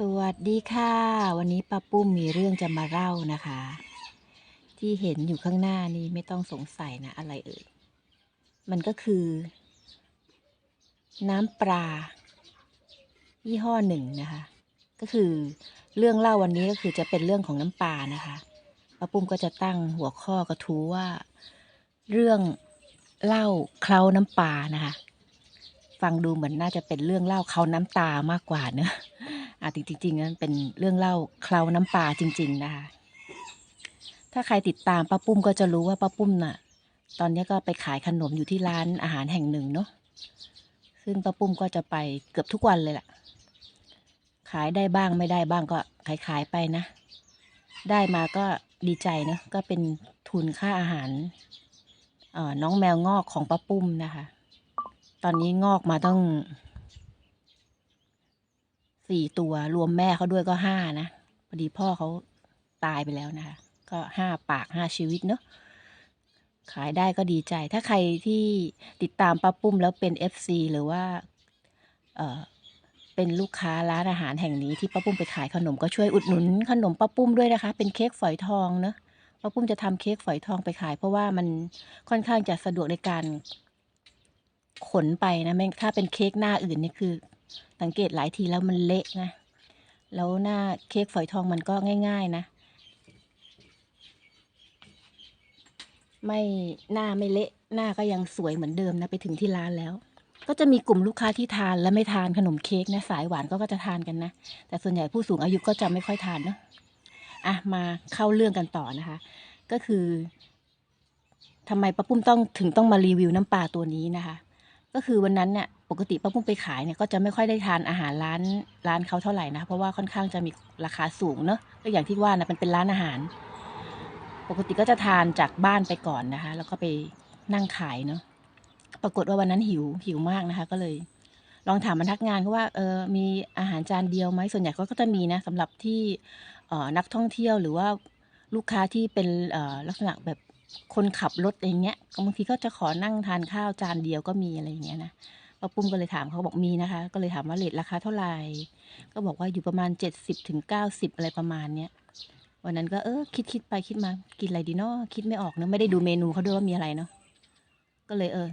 สวัสดีค่ะ วันนี้ป้าปุ้มมีเรื่องจะมาเล่านะคะ ที่เห็นอยู่ข้างหน้านี้ไม่ต้องสงสัยนะอะไรเอ่ยมันก็คือ น้ำปลายี่ห้อหนึ่งนะคะ ก็คือเรื่องเล่าวันนี้ก็คือจะเป็นเรื่องของน้ำปลานะคะป้าปุ้มก็จะตั้งหัวข้อกระทู้ว่า เรื่องเล่าเคล้าน้ำปลานะคะ ฟังดูเหมือนน่าจะเป็นเรื่องเล่าเคล้าน้ำตามากกว่าเนอะ อะจริงๆนั้นเป็นเรื่องเล่าเคล้าน้ำปลาจริง ๆ นะคะ ถ้าใครติดตามป้าปุ้มก็จะรู้ว่าป้าปุ้มน่ะ ตอนนี้ก็ไปขายขนมอยู่ที่ร้านอาหารแห่งหนึ่งเนาะซึ่งป้าปุ้มก็จะไปเกือบทุกวันเลยแหละขายได้บ้างไม่ได้บ้างก็ขายขายๆไปนะ ได้มาก็ดีใจนะก็เป็นทุนค่าอาหารน้องแมวงอกของป้าปุ้มนะคะ ตอนนี้งอกมาต้อง สี่ตัวรวมแม่เขาด้วยก็ห้านะพอดีพ่อเขาตายไปแล้วนะคะก็ห้าปากห้าชีวิตเนาะขายได้ก็ดีใจ ถ้าใครที่ติดตามป้าปุ้มแล้วเป็น FC หรือว่าเออเป็นลูกค้าร้านอาหารแห่งนี้ที่ป้าปุ้มไปขายขนมก็ช่วยอุดหนุนขนมป้าปุ้มด้วยนะคะ เป็นเค้กฝอยทองเนาะป้าปุ้มจะทำเค้กฝอยทองไปขาย เพราะว่ามันค่อนข้างจะสะดวกในการขนไปนะไม่ถ้าเป็นเค้กหน้าอื่นนี่คือ สังเกตหลายทีแล้วมันเละนะ แล้วหน้าเค้กฝอยทองมันก็ง่าย ๆ นะ ไม่หน้าไม่เละหน้าก็ยังสวยเหมือนเดิมนะไปถึงที่ร้านแล้ว ก็จะมีกลุ่มลูกค้าที่ทานและไม่ทานขนมเค้กนะสายหวานก็ก็จะทานกันนะ แต่ส่วนใหญ่ผู้สูงอายุก็จะไม่ค่อยทานเนอะอะมาเข้าเรื่องกันต่อนะคะ ก็คือทำไมป้าปุ้มต้องถึงต้องมารีวิวน้ำปลาตัวนี้นะคะ ก็คือวันนั้นเนี่ย ปกติป้าปุ้มไปขายเนี่ยก็จะไม่ค่อยได้ทานอาหารร้านร้านเขาเท่าไหร่นะเพราะว่าค่อนข้างจะมีราคาสูงเนอะก็อย่างที่ว่านะมันเป็นร้านอาหาร ปกติก็จะทานจากบ้านไปก่อนนะคะ แล้วก็ไปนั่งขายเนาะปรากฏว่าวันนั้นหิวหิวมากนะคะ ก็เลย ลองถามพนักงานเขาว่าเออมีอาหารจานเดียวไหมส่วนใหญ่ก็จะมีนะสำหรับที่เออนักท่องเที่ยวหรือว่าลูกค้าที่เป็นเออลักษณะแบบคนขับรถอะไรเงี้ยบางทีก็จะขอนั่งทานข้าวจานเดียวก็มีอะไรอย่างเงี้ยนะ ป้าปุ้มก็เลยถามเขาบอกมีนะคะ ก็เลยถามว่าเลทราคาเท่าไหร่ ก็บอกว่าอยู่ประมาณเจ็ดสิบถึงเก้าสิบอะไรประมาณเนี้ย วันนั้นก็เออคิดคิดไปคิดมากินอะไรดีเนาะคิดไม่ออกเนอะไม่ได้ดูเมนูเขาด้วยว่ามีอะไรเนาะ ก็เลยเออ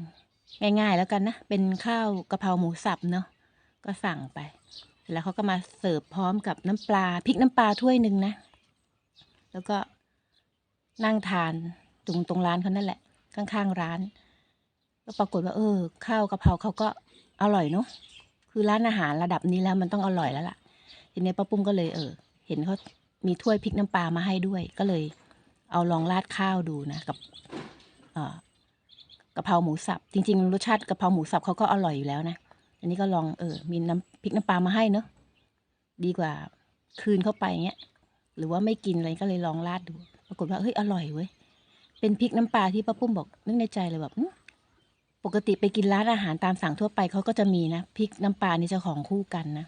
ง่ายๆแล้วกันนะ เป็นข้าวกะเพราหมูสับเนาะ ก็สั่งไป แล้วเขาก็มาเสิร์ฟพร้อมกับน้ำปลาพริกน้ำปลาถ้วยหนึ่งนะ แล้วก็นั่งทานตรงตรงร้านเขานั่นแหละ ข้างๆร้าน ก็ปรากฏว่า เออ ข้าวกะเพราเขาก็อร่อยเนาะคือร้านอาหารระดับนี้แล้วมันต้องอร่อยแล้วล่ะ ทีนี้ป้าปุ้มก็เลยเออ เห็นเขามีถ้วยพริกน้ำปลามาให้ด้วย ก็เลยเอาลองราดข้าวดูนะ กับกะเพราหมูสับจริง ๆ รสชาติกะเพราหมูสับเขาก็อร่อยอยู่แล้วนะอันนี้ก็ลองเออมีน้ำพริกน้ำปลามาให้เนาะดีกว่าคืนเข้าไปเงี้ย หรือว่าไม่กินอะไรก็เลยลองราดดู ปรากฏว่าเฮ้ยอร่อยเว้ยเป็นพริกน้ำปลาที่ป้าปุ้มบอกนึกในใจเลยแบบ ปกติไปกินร้านอาหารตามสั่งทั่วไปเขาก็จะมีนะพริกน้ำปลานี่จะของคู่กันนะ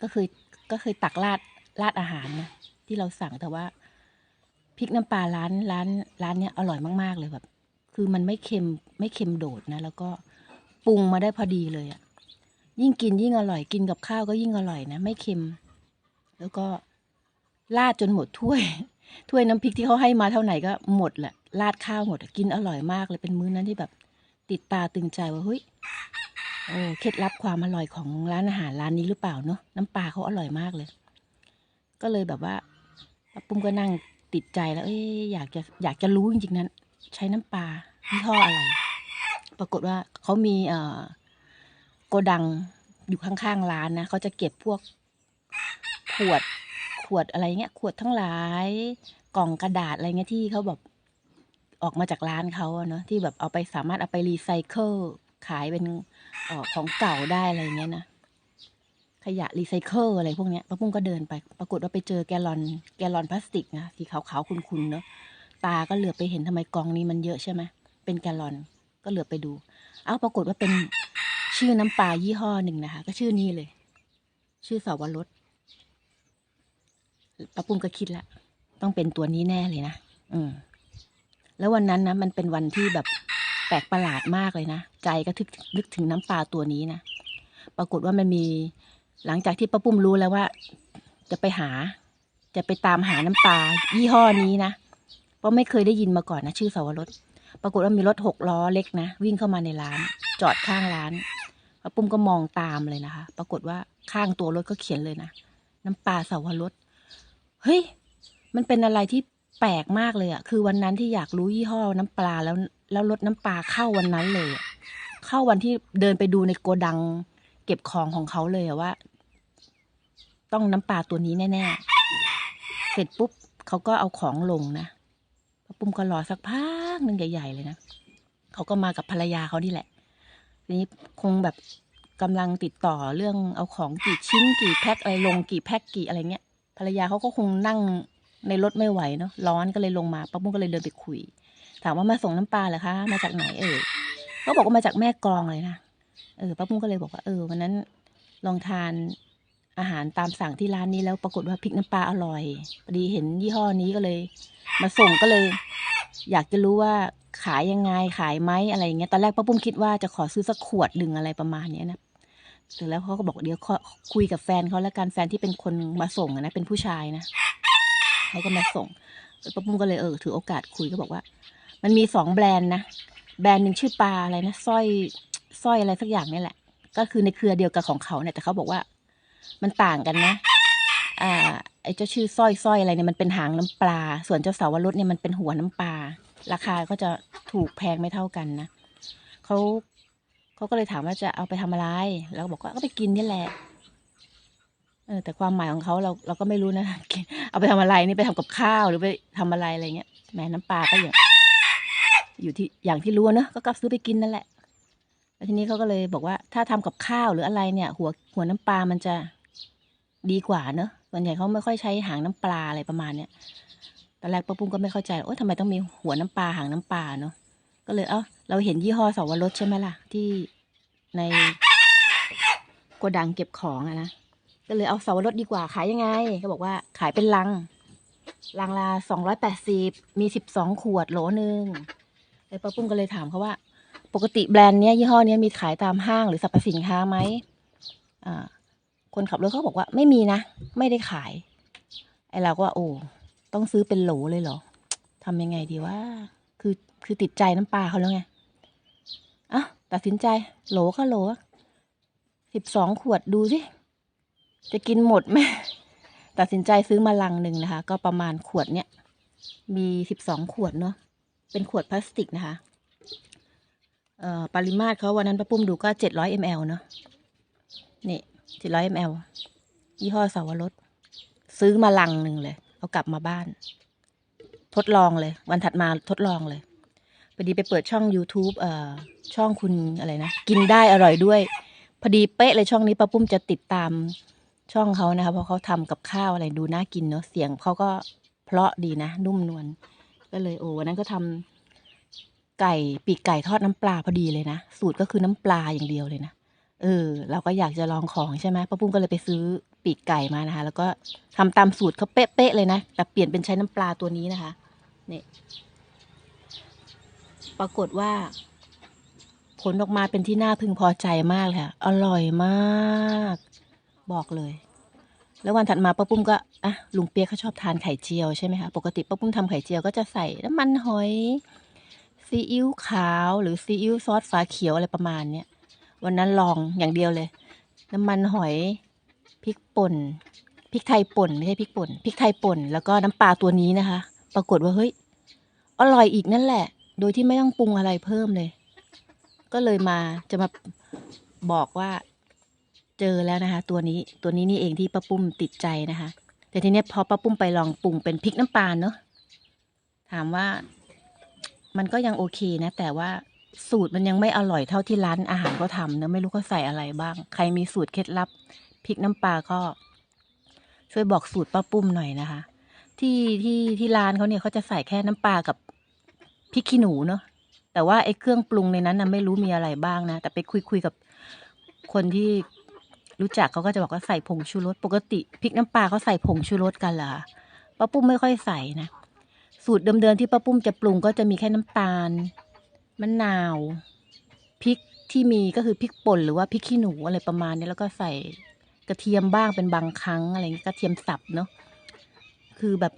ก็เคยก็เคยตักราดราดอาหารนะที่เราสั่งแต่ว่าพริกน้ำปลาร้านร้านร้านเนี้ยอร่อยมากๆเลยแบบ คือมันไม่เค็มไม่เค็มโดดนะ แล้วก็ปรุงมาได้พอดีเลยอะ่ะยิ่งกินยิ่งอร่อยกินกับข้าวก็ยิ่งอร่อยนะไม่เค็ม แล้วก็ราดจนหมดถ้วย ถ้วยน้ำพริกที่เขาให้มาเท่าไหร่ก็หมดแหละราดข้าวหมดกินอร่อยมากเลยเป็นมื้อนั้นที่แบบ ติดตาตึงใจว่าเฮ้ยโอ้เคล็ดลับความอร่อยของร้านอาหารร้านนี้หรือเปล่าเนาะน้ำปลาเขาอร่อยมากเลย ก็เลยแบบว่าปุ้มก็นั่งติดใจแล้วเอ้ยอยากจะอยากจะรู้จริงๆนั้น ใช้น้ำปลายี่ห้ออะไร ปรากฏว่าเขามีเอ่อโกดังอยู่ข้างๆร้านนะเขาจะเก็บพวกขวดขวดอะไรเงี้ย ขวดทั้งหลาย กล่องกระดาษอะไรเงี้ยที่เขาแบบ ออกมาจากร้านเขาอะเนาะที่แบบเอาไปสามารถเอาไปรีไซเคิลขายเป็นออของเก่าได้อะไรเงี้ยนะขยะรีไซเคิลอะไรพวกเนี้ยป้าปุ้งก็เดินไป ปรากฏว่าไปเจอแกลอนแกลอนพลาสติกนะสีขาวๆคุณๆเนาะตาก็เหลือไปเห็นทำไมกองนี้มันเยอะใช่ไหมเป็นแกลอนก็เหลือไปดู เอ้าปรากฏว่าเป็นชื่อน้ำปลายี่ห้อหนึ่งนะคะ ก็ชื่อนี้เลย ชื่อสาวรสป้าปุ้มก็คิดละต้องเป็นตัวนี้แน่เลยนะอืม แล้ววันนั้นนะมันเป็นวันที่แบบแปลกประหลาดมากเลยนะ ใจก็ทึกนึกถึงน้ำปลาตัวนี้นะ ปรากฏว่ามันมีหลังจากที่ป้าปุ้มรู้แล้วว่า จะไปหา จะไปตามหาน้ำปลายี่ห้อนี้นะ เพราะไม่เคยได้ยินมาก่อนนะ ชื่อสาวรสปรากฏว่ามีรถหกล้อเล็กนะ วิ่งเข้ามาในร้าน จอดข้างร้านป้าปุ้มก็มองตามเลยนะคะ ปรากฏว่าข้างตัวรถก็เขียนเลยนะ น้ำปลาสาวรสเฮ้ย มันเป็นอะไรที่ แปลกมากเลยอะคือวันนั้นที่อยากรู้ยี่ห้อน้ำปลาแล้ว แล้วรถน้ำปลาเข้าวันนั้นเลยเข้าวันที่เดินไปดูในโกดัง เก็บของของเขาเลยว่า ต้องน้ำปลาตัวนี้แน่ๆเสร็จปุ๊บเขาก็เอาของลงนะป้าปุ้มก็รอสักพักหนึ่งใหญ่ๆเลยนะเขาก็มากับภรรยาเขานี่แหละทีนี้คงแบบกำลังติดต่อเรื่องเอาของกี่ชิ้นกี่แพ็คอะไรลงกี่แพ็คกี่อะไรเงี้ยภรรยาเขาก็คงนั่ง ในรถไม่ไหวเนาะร้อนก็เลยลงมาป้าปุ้มก็เลยเดินไปคุย ถามว่ามาส่งน้ำปลาเหรอคะ มาจากไหนเออเขาบอกว่ามาจากแม่กลองเลยนะเออป้าปุ้มก็เลยบอกว่าเออวันนั้นลองทานอาหารตามสั่งที่ร้านนี้แล้วปรากฏว่าพริกน้ำปลาอร่อยพอดีเห็นยี่ห้อนี้ก็เลย มาส่งก็เลย อยากจะรู้ว่าขายยังไงขายไหมอะไรอย่างเงี้ยตอนแรกป้าปุ้มคิดว่าจะขอซื้อสักขวดหนึ่งอะไรประมาณเนี้ยนะเสร็จแล้วเขาก็บอกเดี๋ยวคุยกับแฟนเขาแล้วกันแฟนที่เป็นคนมาส่งนะเป็นผู้ชายนะ เขาก็มาส่งป้าปุ้มก็เลยเออถือโอกาสคุยก็บอกว่า มันมีสองแบรนด์นะแบรนด์หนึ่งชื่อปลาอะไรนะสร้อยสร้อยอะไรสักอย่างนี่แหละ ก็คือในเครือเดียวกับของเขาเนี่ยแต่เขาบอกว่า มันต่างกันนะ อ่า ไอ้เจ้าชื่อสร้อยสร้อยอะไรเนี่ยมันเป็นหางน้ำปลา ส่วนเจ้าสาวรสเนี่ยมันเป็นหัวน้ำปลาราคาก็จะถูกแพงไม่เท่ากันนะเขาเขาก็เลยถามว่าจะเอาไปทำอะไร แล้วก็บอกว่าก็ไปกินนี่แหละ เออแต่ความหมายของเขาเราเราก็ไม่รู้นะเอาไปทำอะไรนี่ไปทำกับข้าวหรือไปทำอะไรอะไรเงี้ยแหมน้ำปลาก็อย่างอยู่ที่อย่างที่รู้เนอะก็กลับซื้อไปกินนั่นแหละแล้วทีนี้เขาก็เลยบอกว่า ถ้าทำกับข้าวหรืออะไรเนี่ย หัวหัวน้ำปลามันจะดีกว่าเนอะส่วนใหญ่เขาไม่ค่อยใช้หางน้ำปลาอะไรประมาณเนี้ยตอนแรกป้าปุ้มก็ไม่เข้าใจโอ๊ยทำไมต้องมีหัวน้ำปลาหางน้ำปลาเนอะก็เลยเอ้าเราเห็นยี่ห้อสวรสใช่ไหมล่ะ ที่ในโกดังเก็บของอะนะ ก็เลยเอาสาวรสดีกว่าขายยังไงเขาบอกว่าขายเป็นลัง ลังละสองร้อยแปดสิบมีสิบสองขวดโหลหนึ่งเลยป้าปุ้มก็เลยถามเขาว่า ปกติแบรนด์เนี้ยยี่ห้อเนี้ยมีขายตามห้างหรือสรรพสินค้าไหมอ่า คนขับรถเขาบอกว่าไม่มีนะ ไม่ได้ขาย ไอเราก็ว่าโอ้ต้องซื้อเป็นโหลเลยเหรอทำยังไงดีว่าคือคือติดใจน้ำปลาเขาแล้วไงอะตัดสินใจโหลก็โหลสิบสองขวดดูสิ จะกินหมดไหมตัดสินใจซื้อมาลังหนึ่งนะคะ ก็ประมาณขวดเนี้ยมีสิบสองขวดเนาะเป็นขวดพลาสติกนะคะเอ่อปริมาตรเขาวันนั้นป้าปุ้มดูก็เจ็ดร้อยมลเนาะนี่เจ็ดร้อยมลยี่ห้อสาวรสซื้อมาลังหนึ่งเลย เอากลับมาบ้าน ทดลองเลย วันถัดมาทดลองเลยพอดีไปเปิดช่อง YouTube เอ่อช่องคุณอะไรนะ กินได้อร่อยด้วย พอดีเป๊ะเลยช่องนี้ป้าปุ้มจะติดตาม ช่องเขานะคะ เพราะเขาทำกับข้าวอะไรดูน่ากินเนาะเสียงเขาก็เพราะดีนะ นุ่มนวลก็เลยโอ้วันนั้นก็ทำไก่ปีกไก่ทอดน้ำปลาพอดีเลยนะสูตรก็คือน้ำปลาอย่างเดียวเลยนะเออ เราก็อยากจะลองของใช่ไหมป้าปุ้มก็เลยไปซื้อปีกไก่มานะคะ แล้วก็ทำตามสูตรเขาเป๊ะๆเลยนะแต่เปลี่ยนเป็นใช้น้ำปลาตัวนี้นะคะเนี่ยปรากฏว่า ผลออกมาเป็นที่น่าพึงพอใจมากเลยค่ะอร่อยมาก บอกเลย แล้ววันถัดมาป้าปุ้มก็อะลุงเปียกเขาชอบทานไข่เจียวใช่ไหมคะปกติป้าปุ้มทำไข่เจียวก็จะใส่น้ำมันหอยซีอิ๊วขาวหรือซีอิ๊วซอสฝาเขียวอะไรประมาณเนี้ยวันนั้นลองอย่างเดียวเลย น้ำมันหอยพริกป่นพริกไทยป่นไม่ใช่พริกป่นพริกไทยป่นแล้วก็น้ำปลาตัวนี้นะคะ ปรากฏว่าเฮ้ยอร่อยอีกนั่นแหละ โดยที่ไม่ต้องปรุงอะไรเพิ่มเลย ก็เลยมาจะมาบอกว่า เจอแล้วนะคะ ตัวนี้ตัวนี้นี่เองที่ป้าปุ้มติดใจนะคะ แต่ทีเนี้ยพอป้าปุ้มไปลองปรุงเป็นพริกน้ำปลาเนาะถามว่ามันก็ยังโอเคนะ แต่ว่าสูตรมันยังไม่อร่อยเท่าที่ร้านอาหารเขาทำนะไม่รู้เขาใส่อะไรบ้าง ใครมีสูตรเคล็ดลับพริกน้ำปลาก็ ช่วยบอกสูตรป้าปุ้มหน่อยนะคะ ที่ที่ที่ร้านเขาเนี่ยเขาจะใส่แค่น้ำปลากับพริกขี้หนูเนาะแต่ว่าไอ้เครื่องปรุงในนั้นนะไม่รู้มีอะไรบ้างนะแต่ไปคุยคุยกับคนที่ รู้จักเขาก็จะบอกว่าใส่ผงชูรสปกติพริกน้ำปลาเขาใส่ผงชูรสกันเหรอป้าปุ้มไม่ค่อยใส่นะสูตรเดิมๆที่ป้าปุ้มจะปรุงก็จะมีแค่น้ำตาลมะนาวพริกที่มีก็คือพริกป่นหรือว่าพริกขี้หนูอะไรประมาณนี้แล้วก็ใส่กระเทียมบ้างเป็นบางครั้งอะไรเงี้ยกระเทียมสับเนาะคือแบบ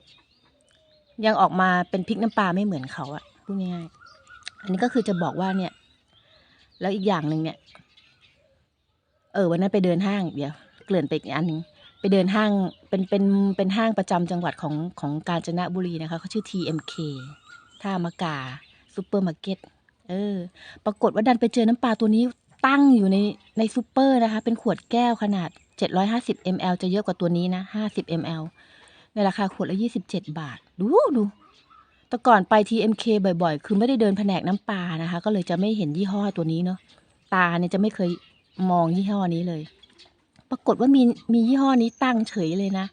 ยังออกมาเป็นพริกน้ำปลาไม่เหมือนเขาอะพูดง่ายๆอันนี้ก็คือจะบอกว่าเนี่ย แล้วอีกอย่างหนึ่งเนี่ย เออวันนั้นไปเดินห้างเดี๋ยวเกลื่อนไปอีกอันหนึ่งไปเดินห้างเป็นเป็นเป็นห้างประจำจังหวัดของของกาญจนบุรีนะคะเขาชื่อ TMK ท่ามะกาซูเปอร์มาร์เก็ตเออ ปรากฏว่าดันไปเจอน้ำปลาตัวนี้ตั้งอยู่ในในซูเปอร์นะคะ เป็นขวดแก้วขนาด 750 ml จะเยอะกว่าตัวนี้นะ 50 ml ในราคาขวดละ 27 บาท ดูดูแต่ก่อนไป TMK บ่อยๆ คือไม่ได้เดินแผนกน้ำปลานะคะ ก็เลยจะไม่เห็นยี่ห้อตัวนี้เนาะตาเนี่ยจะไม่เคย มองยี่ห้อนี้เลย ปรากฏว่ามีมียี่ห้อนี้ตั้งเฉยเลยนะ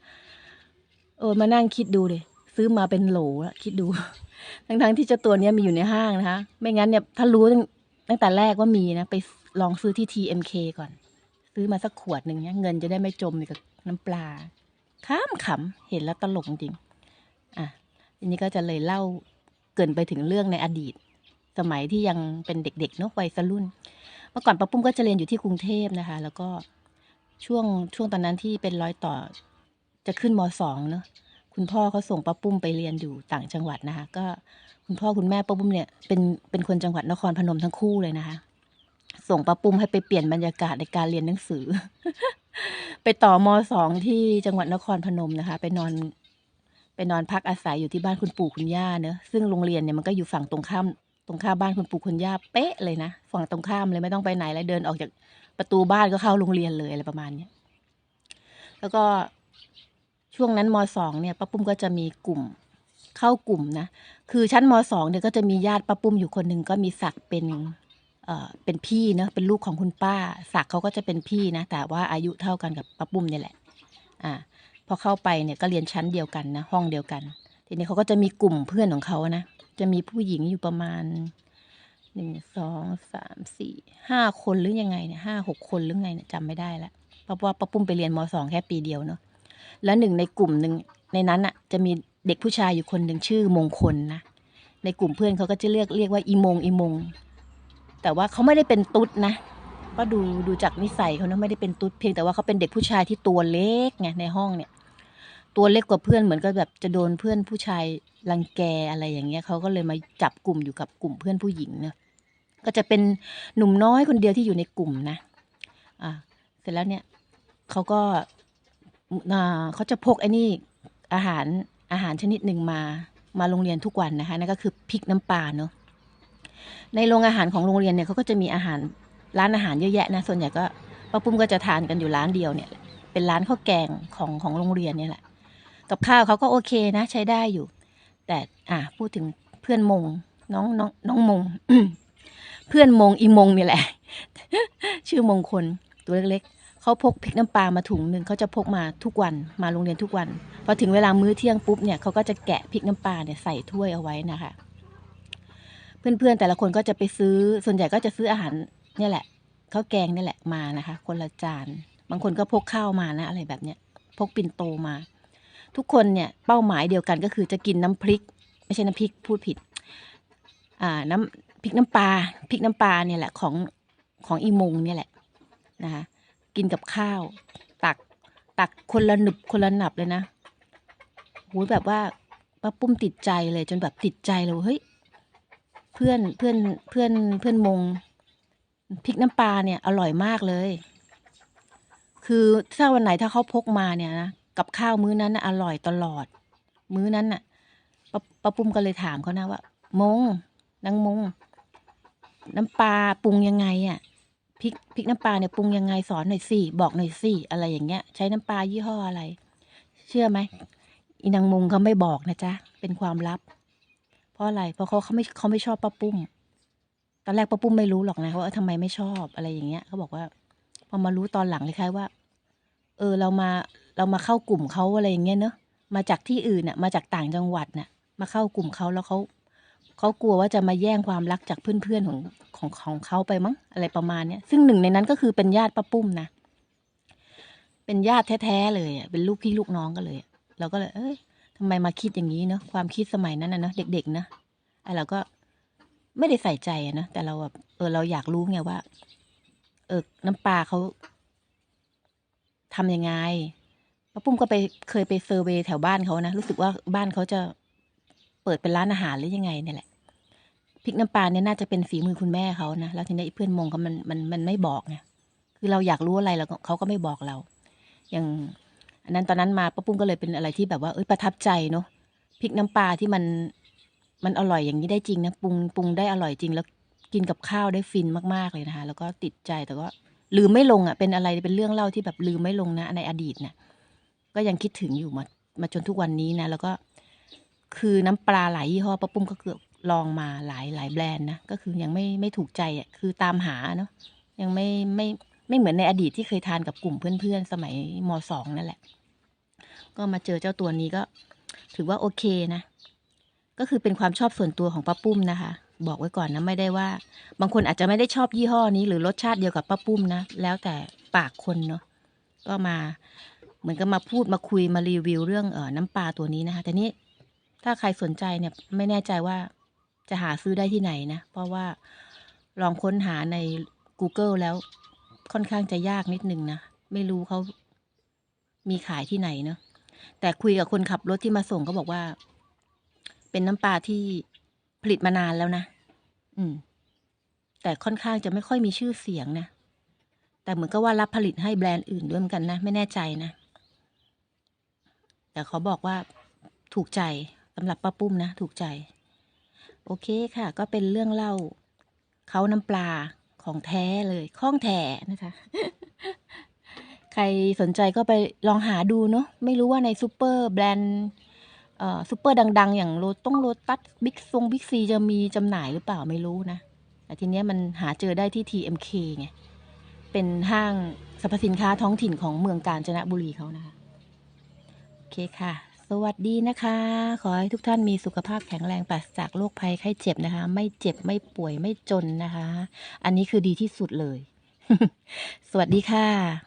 เออมานั่งคิดดูเลยซื้อมาเป็นโหลอะคิดดู ทั้งๆที่เจ้าตัวเนี้ยมีอยู่ในห้างนะคะ ไม่งั้นเนี่ยถ้ารู้ตั้งตั้งแต่แรกว่ามีนะ ไปลองซื้อที่ TMK ก่อน ซื้อมาสักขวดหนึ่งเนี่ยเงินจะได้ไม่จมกับน้ำปลาข้ามขำเห็นแล้วตลกจริง อะทีนี้ก็จะเลยเล่าเกินไปถึงเรื่องในอดีต สมัยที่ยังเป็นเด็กๆเนาะวัยรุ่น มื่อก่อนป้าปุ้มก็จะเรียนอยู่ที่กรุงเทพนะคะ แล้วก็ช่วงช่วงตอนนั้นที่เป็นร้อยต่อจะขึ้นมสองเนาะคุณพ่อเขาส่งป้าปุ้มไปเรียนอยู่ต่างจังหวัดนะคะ ก็คุณพ่อคุณแม่ป้าปุ้มเนี่ยเป็นเป็นคนจังหวัดนครพนมทั้งคู่เลยนะคะ ส่งป้าปุ้มให้ไปเปลี่ยนบรรยากาศในการเรียนหนังสือ ไปต่อมสองที่จังหวัดนครพนมนะคะ ไปนอนไปนอนพักอาศัยอยู่ที่บ้านคุณปู่คุณย่าเนอะซึ่งโรงเรียนเนี่ยมันก็อยู่ฝั่งตรงข้าม ตรงข้ามบ้านคุณปู่คุณย่าเป๊ะเลยนะฝั่งตรงข้ามเลยไม่ต้องไปไหนแล้วเดินออกจากประตูบ้านก็เข้าโรงเรียนเลยอะไรประมาณเนี้ยแล้วก็ช่วงนั้นมสองเนี่ยป้าปุ้มก็จะมีกลุ่มเข้ากลุ่มนะคือชั้นมสองเนี่ยก็จะมีญาติป้าปุ้มอยู่คนหนึ่งก็มีศักดิ์เป็นเอ่อเป็นพี่เนะเป็นลูกของคุณป้าศักดิ์เขาก็จะเป็นพี่นะ แต่ว่าอายุเท่ากันกับป้าปุ้มเนี่ยแหละ อ่าพอเข้าไปเนี่ยก็เรียนชั้นเดียวกันนะห้องเดียวกัน ทีนี้เขาก็จะมีกลุ่มเพื่อนของเขานะ จะมีผู้หญิงอยู่ประมาณหนึ่งสองสามสี่ห้าคนหรือยังไงเนี่ยห้าหกคนหรือไงเนี่ยจำไม่ได้ละเพราะว่าป้าปุ้มไปเรียนมสองแค่ปีเดียวเนาะแล้วหนึ่งในกลุ่มหนึ่งในนั้นอะ จะมีเด็กผู้ชายอยู่คนหนึ่งชื่อมงคลนะในกลุ่มเพื่อนเขาก็จะเรียกเรียกว่าอีมงอีมง แต่ว่าเขาไม่ได้เป็นตุ๊ดนะก็ดูดูจากนิสัยเขานะไม่ได้เป็นตุ๊ดเพียงแต่ว่าเขาเป็นเด็กผู้ชายที่ตัวเล็กไงในห้องเนี่ย ตัวเล็กกว่าเพื่อนเหมือนกับแบบจะโดนเพื่อนผู้ชายรังแกอะไรอย่างเงี้ยเขาก็เลยมาจับกลุ่มอยู่กับกลุ่มเพื่อนผู้หญิงเนะก็จะเป็นหนุ่มน้อยคนเดียวที่อยู่ในกลุ่มนะอ่าเสร็จแล้วเนี่ยเขาก็อ่าเขาจะพกไอ้นี่อาหารอาหารชนิดหนึ่งมามาโรงเรียนทุกวันนะคะนั่นก็คือพริกน้ำปลาเนาะในโรงอาหารของโรงเรียนเนี่ยเขาก็จะมีอาหารร้านอาหารเยอะแยะนะส่วนใหญ่ก็ป้าปุ้มก็จะทานกันอยู่ร้านเดียวเนี่ยเป็นร้านข้าวแกงของของโรงเรียนเนี่ยแหละ กับข้าวเขาก็โอเคนะ ใช้ได้อยู่ แต่อ่าพูดถึงเพื่อนมง น้องน้องน้องมง เพื่อนมงอีมงนี่แหละ ชื่อมงคลตัวเล็กๆเขาพกพริกน้ำปลามาถุงหนึ่งเขาจะพกมาทุกวันมาโรงเรียนทุกวันพอถึงเวลามื้อเที่ยงปุ๊บเนี่ยเขาก็จะแกะพริกน้ำปลาเนี่ยใส่ถ้วยเอาไว้นะคะเพื่อนๆแต่ละคนก็จะไปซื้อส่วนใหญ่ก็จะซื้ออาหารเนี่ยแหละข้าวแกงนี่แหละมานะคะ คนละจาน บางคนก็พกข้าวมานะ อะไรแบบเนี้ย พกปิ่นโตมา ทุกคนเนี่ยเป้าหมายเดียวกันก็คือจะกินน้ำพริก ไม่ใช่น้ำพริกพูดผิดอ่าน้ำพริกน้ำปลาพริกน้ำปลาเนี่ยแหละของของอีมงเนี่ยแหละนะคะกินกับข้าว ตักตักคนละหนึบคนละหนับเลยนะโหแบบว่าป้าปุ้มติดใจเลยจนแบบติดใจเลยเฮ้ยเพื่อนเพื่อนเพื่อนเพื่อนมงพริกน้ำปลาเนี่ยอร่อยมากเลย คือถ้าวันไหนถ้าเขาพกมาเนี่ยนะ กับข้าวมื้อนั้นนะอร่อยตลอด มื้อนั้นน่ะป้าป้าปุ้มก็เลยถามเขานะว่า มงนางมง น้ำปลาปรุงยังไงอะ่ะพริกพริกน้ำปลาเนี่ยปรุงยังไงสอนหน่อยสิบอกหน่อยสิอะไรอย่างเงี้ย ใช้น้ำปลายี่ห้ออะไร เชื่อไหมอีนางมงเขาไม่บอกนะจ๊ะเป็นความลับ เพราะอะไร เพราะเขาเขาไม่เขาไม่ชอบป้าปุ้มตอนแรกป้าปุ้มไม่รู้หรอกนะว่าทำไมไม่ชอบอะไรอย่างเงี้ยเขาบอกว่า พอมารู้ตอนหลังเลยคล้ายว่า เออ เรามา เรามาเข้ากลุ่มเขาอะไรอย่างเงี้ยเนอะมาจากที่อื่นน่ะมาจากต่างจังหวัดน่ะมาเข้ากลุ่มเขาแล้วเขาเขากลัวว่าจะมาแย่งความรักจากเพื่อนๆของของของเขาไปมั้งอะไรประมาณเนี้ยซึ่งหนึ่งในนั้นก็คือเป็นญาติป้าปุ้มนะเป็นญาติแท้ๆเลยอะเป็นลูกพี่ลูกน้องกันเลยเราก็เลยเอ้ยทำไมมาคิดอย่างนี้เนอะความคิดสมัยนั้นนะเนอะเด็กๆนะไอเราก็ไม่ได้ใส่ใจอะนะแต่เราแบบเออเราอยากรู้ไงว่า เออน้ำปลาเขาทำยังไง ป้าปุ้มก็ไปเคยไปเซอร์เวยแถวบ้านเขานะ รู้สึกว่าบ้านเขาจะเปิดเป็นร้านอาหารหรือยังไงเนี่ยแหละพริกน้ำปลาเนี่ยน่าจะเป็นฝีมือคุณแม่เขานะแล้วทีนี้เพื่อนมงเขามันมันมันไม่บอกไงคือเราอยากรู้อะไรแล้วเขาก็ไม่บอกเรา อย่างอันนั้นตอนนั้นมาป้าปุ้มก็เลยเป็นอะไรที่แบบว่าเอ้ยประทับใจเนาะพริกน้ำปลาที่มันมันอร่อยอย่างนี้ได้จริงนะปรุงปรุงได้อร่อยจริง แล้วกินกับข้าวได้ฟินมากๆเลยนะคะ แล้วก็ติดใจแต่ก็ลืมไม่ลงอะเป็นอะไรเป็นเรื่องเล่าที่แบบลืมไม่ลงนะในอดีตนะ ก็ยังคิดถึงอยู่มามาจนทุกวันนี้นะ แล้วก็คือน้ำปลาหลายยี่ห้อป้าปุ้มก็เกือบลองมาหลายหลายแบรนด์นะก็คือยังไม่ไม่ถูกใจอะคือตามหาเนาะยังไม่ไม่ไม่เหมือนในอดีตที่เคยทานกับกลุ่มเพื่อนๆ สมัยมสองนั่นแหละ ก็มาเจอเจ้าตัวนี้ก็ ถือว่าโอเคนะ ก็คือเป็นความชอบส่วนตัวของป้าปุ้มนะคะ บอกไว้ก่อนนะไม่ได้ว่า บางคนอาจจะไม่ได้ชอบยี่ห้อนี้ หรือรสชาติเดียวกับป้าปุ้มนะ แล้วแต่ปากคนเนาะก็มา เหมือนกับมาพูดมาคุยมารีวิวเรื่องเออน้ำปลาตัวนี้นะคะ แต่นี้ถ้าใครสนใจเนี่ยไม่แน่ใจว่าจะหาซื้อได้ที่ไหนนะ เพราะว่าลองค้นหาใน Google แล้วค่อนข้างจะยากนิดนึงนะ ไม่รู้เขามีขายที่ไหนเนาะแต่คุยกับคนขับรถที่มาส่งก็บอกว่า เป็นน้ำปลาที่ผลิตมานานแล้วนะ อืม แต่ค่อนข้างจะไม่ค่อยมีชื่อเสียงนะ แต่เหมือนก็ว่ารับผลิตให้แบรนด์อื่นด้วยเหมือนกันนะ ไม่แน่ใจนะ แต่เขาบอกว่าถูกใจสำหรับป้าปุ้มนะ ถูกใจ โอเคค่ะ ก็เป็นเรื่องเล่าเขาน้ำปลาของแท้เลยข้องแท้นะคะ ใครสนใจก็ไปลองหาดูเนาะไม่รู้ว่าในซูเปอร์แบรนด์ซูเปอร์ดัง ๆ อย่างโรต้องโรตัสบิ๊กซงบิ๊กซีจะมีจำหน่ายหรือเปล่าไม่รู้นะแต่ทีเนี้ยมันหาเจอได้ที่ TMK ไงเป็นห้างสรรพสินค้าท้องถิ่นของเมืองกาญจนบุรีเขานะคะ เคค่ะ สวัสดีนะคะ ขอให้ทุกท่านมีสุขภาพแข็งแรงปราศจากโรคภัยไข้เจ็บนะคะ ไม่เจ็บไม่ป่วยไม่จนนะคะ อันนี้คือดีที่สุดเลย สวัสดีค่ะ